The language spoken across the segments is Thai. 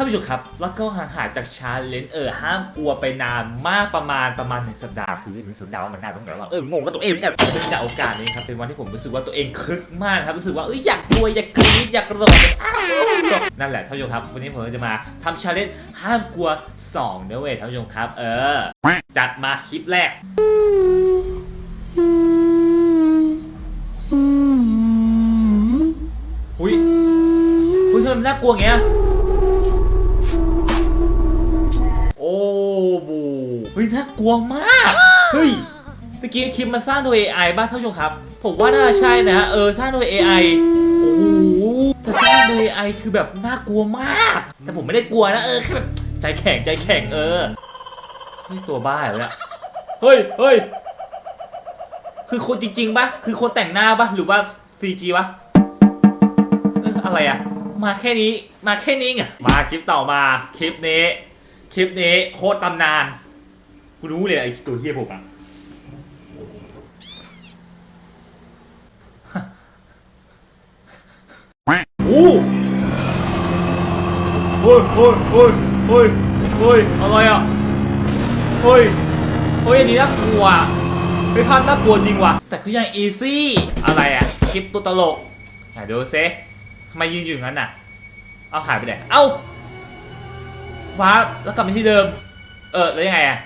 ท่านผู้ชมครับ แล้วก็ห่างหายจากชาเลนจ์เออห้ามกลัวไปนานมากประมาณประมาณหนึ่งสัปดาห์คือหนึ่งสัปดาห์ว่ามันนานตรงไหนวะเอองงกับตัวเองเนี่ยเนื่องจากโอกาสนี้ครับเป็นวันที่ผมรู้สึกว่าตัวเองคึกมากนะครับรู้สึกว่าเอ้ยอยากกลัวอยากกรี๊ดอยากกระโดดนั่นแหละท่านผู้ชมครับ วันนี้ผมจะมาทำชาเลนจ์ห้ามกลัว2เนื้อเวยท่านผู้ชมครับ เออ จัดมาคลิปแรกหุยหุยทำไมมันน่ากลัวเงี้ย บูเฮ้ยน่ากลัวมากเฮ้ยตะกี้คลิปมันสร้างโดย AI บ้างท่านผู้ชมครับ ผมว่าน่าใช่นะเออสร้างโดย AI โอ้โหถ้าสร้างโดย AI คือแบบน่ากลัวมาก แต่ผมไม่ได้กลัวนะเออแค่แบบใจแข็งใจแข็งเออเฮ้ยตัวบ้าเหรอเนี่ยเฮ้ยเฮ้ยคือคนจริงๆปะคือคนแต่งหน้าปะหรือว่า CG วะเอ้ยอะไรอะมาแค่นี้มาแค่นี้ไงมาคลิปต่อมาคลิปนี้ คลิปนี้โคตรตำนาน กูรู้เลยไอ้ตัวเฮียผมอะโอ้โอ้ยโอ้ยโอ้ยโอ้ยโอ้ยอะไรอะเฮ้ยเฮ้ยอันนี้น่ากลัวไปภาพน่ากลัวจริงว่ะ แต่คือยังอีซี่อะไรอะคลิปตัวตลกไหนดูซิทำไมยืนอยู่อย่างนั้นน่ะ เอาหายไปไหน เอ้า ว้าร์ปแล้วกลับไปที่เดิม เออแล้วยังไงอะ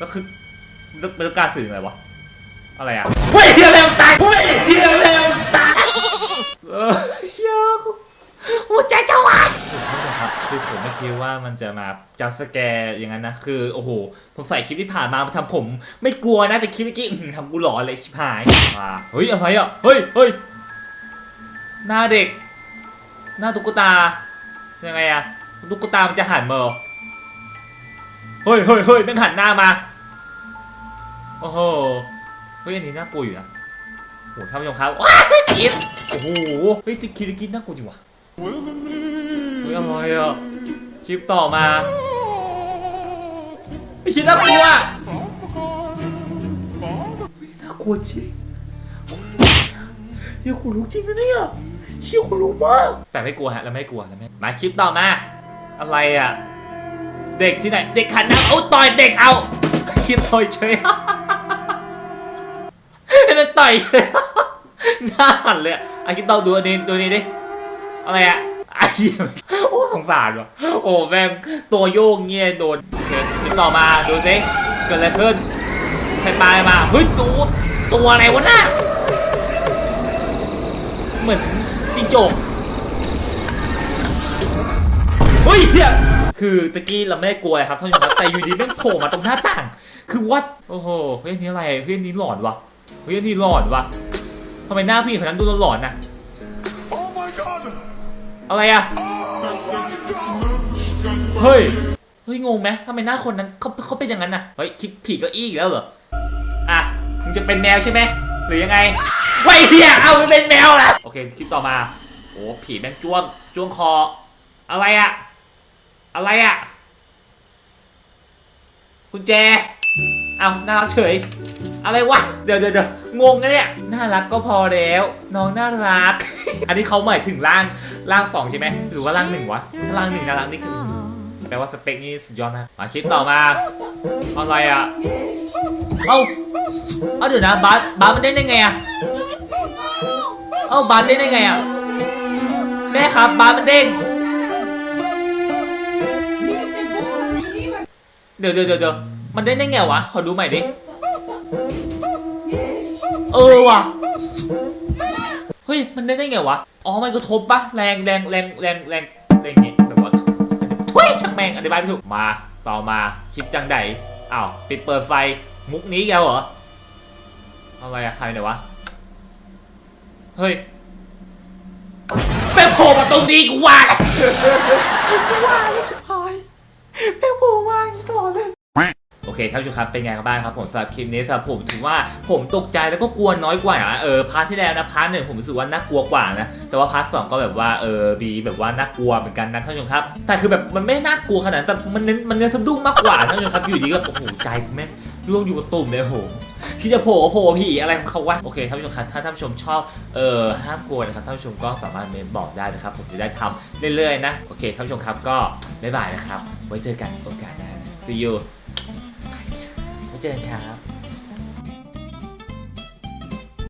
ก็คือมันมันต้องการสื่ออะไรวะอะไรอะเฮ้ยเฮียเร็วตายเฮ้ยเฮียเร็วตายเออเฮียหัวใจจะวายครับคือผมไม่คิดว่ามันจะมาจับสแกร์อย่างนั้นนะคือโอ้โหผมใส่คลิปที่ผ่านมามาทำผม ไม่กลัวนะแต่คลิปเมื่อกี้อื้อหือทำกูหลอนเลยชิบหายมาเฮ้ยอะไรอะเฮ้ยเฮ้ยหน้าเด็ก หน้าตุ๊กตา ยังไงอะตุ๊กตามันจะหันมาเฮ้ยเฮ้ยเฮ้ยมันหันหน้ามา โอ้โห เฮ้ยอันนี้น่ากลัวอยู่นะโอ้ท่านผู้ชมครับว้ายกินโอ้โห เฮ้ยคิดกินน่ากลัวจริงวะเฮ้ยอะไรอะคลิปต่อมาไอ้คิดน่ากลัวน่ากลัวจริงเฮียขนลุกจริงนะเนี่ย เชี่ยขนลุกมากแต่ไม่กลัวฮะเราไม่กลัวเราไม่มาคลิปต่อมาอะไรอะ เด็กที่ไหน เด็กขันน้ำเอาต่อยเด็กเอาคลิปต่อยเฉยไอ้นั่นต่อยเฉยหน้าหันเลยอะอะคิดต่อดูอันนี้ดูนี้ดิอะไรอะไอ้โอ้สงสารว่ะโอ้แม่งตัวโยกเงี้ยโดนคลิปต่อมาดูสิเกิดอะไรขึ้นใครตายมาเฮ้ยตัวตัวอะไรวะน่ะเหมือน จิงโจกเฮ้ยเฮียคือตะกี้เราไม่กลัวครับท่านผู้ชมครับแต่อยู่ดีแม่งโผล่มาตรงหน้าต่าง คือวัดโอ้โหเฮ้ยอันนี้อะไรเฮ้ยอันนี้หลอนวะเฮ้ยอันนี้หลอนวะทำไมหน้าผู้หญิงคนนั้นดูหลอนๆนะอะไรอะเฮ้ยเฮ้ยงงไหมทำไมหน้าคนนั้นเขาเขาเป็นอย่างนั้นน่ะเฮ้ยคลิปผีก็อี้อีกแล้วเหรออะมึงจะเป็นแมวใช่ไหมหรือยังไง ไว้เฮียเอามันเป็นแมวนะโอเคคลิปต่อมาโอ้ผีแม่งจ้วงจ้วงคอ อะไรอะอะไรอะกุญแจเอาน่ารักเฉย อะไรวะเดี๋ยวเดี๋ยวเดี๋ยวงงนะเนี่ย น่ารักก็พอแล้ว น้องน่ารัก อันนี้เขาหมายถึงร่างร่างสองใช่ไหมหรือว่าร่างหนึ่งวะถ้าร่างหนึ่งน่ารักนี่คือแปลว่าสเปคนี่สุดยอดนะมาคลิปต่อมาอะไรอะ เอ้า เอาเดี๋ยวนะบาสบาสมันเด้งได้ไงอะ เอ้าบาสเด้งได้ไงอะ แม่ครับบาสมันเด้ง เดี๋ยวเดี๋ยวเดี๋ยวเดี๋ยวมันได้ได้ไงวะ ขอดูใหม่ดิ เออว่ะ เฮ้ย มันได้ได้ไงวะ อ๋อ มันกระทบปะแรงแรงแรงแรงแรงแรงเงี้ยแบบว่าทุยช่างแม่งอธิบายไม่ถูก มาต่อมาคลิปจังไดอ้าวปิดเปิดไฟมุกนี้อีกแล้วเหรออะไรอะใครเนี่ยวะ เฮ้ย โผล่มาตรงนี้กูว่าแล้วกูว่าแล้วชิบหายแม่งโผล่มาอย่างนี้ตลอดเลยโอเคท่านผู้ชมครับเป็นไงกันบ้างครับผมสำหรับคลิปนี้สำหรับผมถือว่าผมตกใจแล้วก็กลัวน้อยกว่าอะเออพาร์ทที่แล้วนะพาร์ทหนึ่งผมรู้สึกว่าน่ากลัวกว่านะแต่ว่าพาร์ทสองก็แบบว่าเออมีแบบว่าน่ากลัวเหมือนกันนะท่านผู้ชมครับแต่คือแบบมันไม่น่ากลัวขนาดนั้นแต่มันเน้นมันเน้นสะดุ้งมากกว่าท่านผู้ชมครับอยู่ดีก็โอ้โหใจผมแม่งร่วงอยู่กับตุ่มเลยโอ้โห ที่จะโผล่โผล่ผีอะไรของเขาวะโอเคท่านผู้ชมครับถ้าท่านผู้ชมชอบเออห้ามกลัวนะครับท่านผู้ชมก็สามารถเมนบอกได้นะครับผมจะได้ทำเรื่อยๆนะโอเคท่านผู้ชมครับก็บ๊ายบายนะครับไว้เจอกันโอกาสหน้า see you ไว้เจอกันครับ